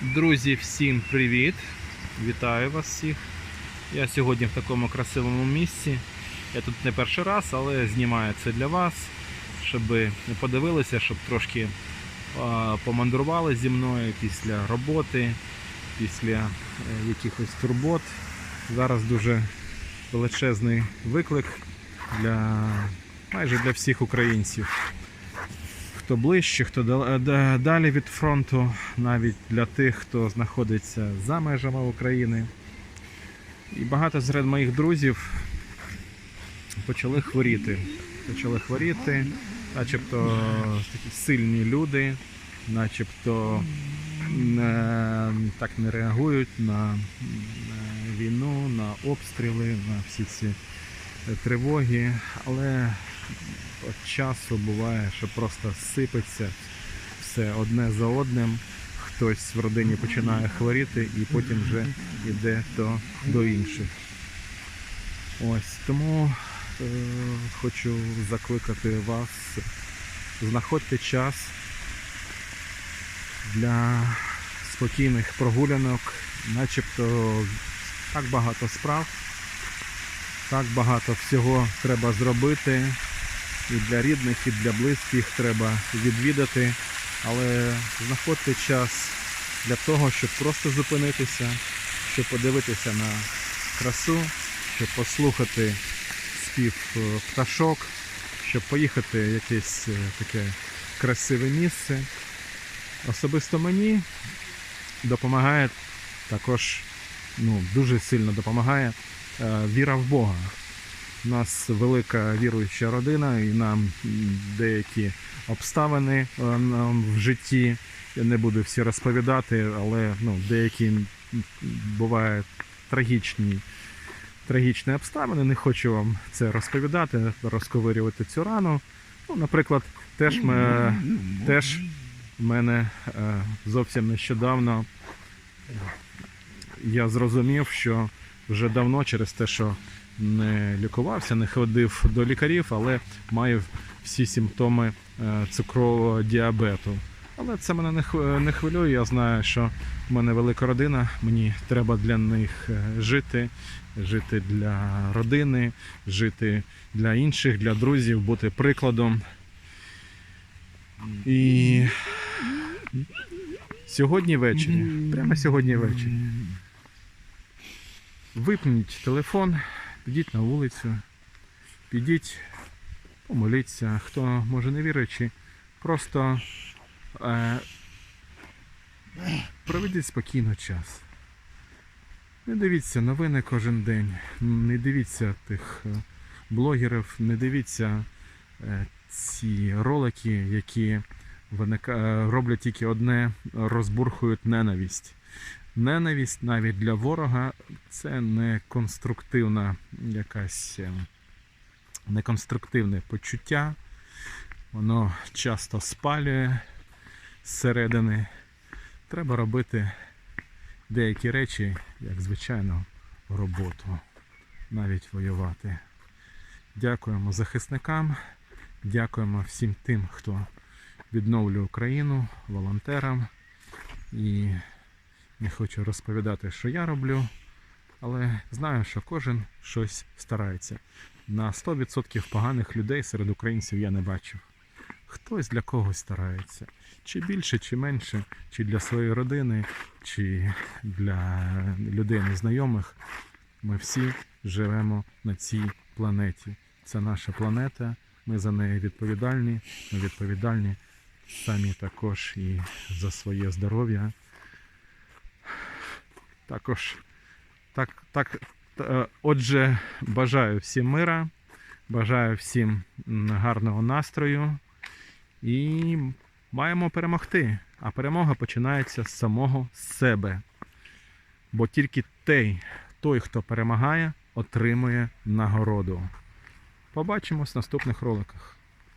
Друзі, всім привіт! Вітаю вас всіх. Я сьогодні в такому красивому місці. Я тут не перший раз, але знімаю це для вас, щоб ви подивилися, щоб трошки помандрували зі мною після роботи, після е, якихось турбот. Зараз дуже величезний виклик для майже для всіх українців хто ближче, хто дал- далі від фронту, навіть для тих, хто знаходиться за межами України. І багато серед моїх друзів почали хворіти. Почали хворіти, начебто такі сильні люди, начебто не, так не реагують на, на війну, на обстріли, на всі ці е, тривоги. Але от часу буває, що просто сипеться все одне за одним. Хтось в родині починає хворіти і потім вже йде до, до інших. Ось тому е, хочу закликати вас, знаходьте час для спокійних прогулянок, начебто так багато справ, так багато всього треба зробити і для рідних, і для близьких треба відвідати, але знаходьте час для того, щоб просто зупинитися, щоб подивитися на красу, щоб послухати спів е, пташок, щоб поїхати в якесь е, таке красиве місце. Особисто мені допомагає також, ну, дуже сильно допомагає е, віра в Бога. У нас велика віруюча родина, і нам деякі обставини е, в житті. Я не буду всі розповідати, але ну, деякі бувають трагічні, трагічні обставини. Не хочу вам це розповідати, розковирювати цю рану. Ну, наприклад, теж, ми, теж мене е, зовсім нещодавно я зрозумів, що вже давно через те, що не лікувався, не ходив до лікарів, але маю всі симптоми е, цукрового діабету. Але це мене не хвилює. Я знаю, що в мене велика родина, мені треба для них е, жити, жити для родини, жити для інших, для друзів, бути прикладом. І сьогодні ввечері, прямо сьогодні ввечері, випніть телефон, підіть на вулицю, підіть, помоліться. Хто може не віруючи, просто е, проведіть спокійно час. Не дивіться новини кожен день, не дивіться тих е, блогерів, не дивіться е, ці ролики, які е, роблять тільки одне, розбурхують ненависть. Ненависть навіть для ворога це не конструктивна якась е, неконструктивне почуття. Воно часто спалює зсередини. Треба робити деякі речі, як звичайно, роботу, навіть воювати. Дякуємо захисникам, дякуємо всім тим, хто відновлює Україну, волонтерам. І не хочу розповідати, що я роблю, але знаю, що кожен щось старається. На 100% поганих людей серед українців я не бачив. Хтось для когось старається. Чи більше, чи менше, чи для своєї родини, чи для людей незнайомих. Ми всі живемо на цій планеті. Це наша планета, ми за неї відповідальні. Ми відповідальні самі також і за своє здоров'я. Також, так, так, е, отже, бажаю всім мира, бажаю всім гарного настрою і маємо перемогти. А перемога починається з самого себе. Бо тільки той, той, хто перемагає, отримує нагороду. Побачимось в наступних роликах.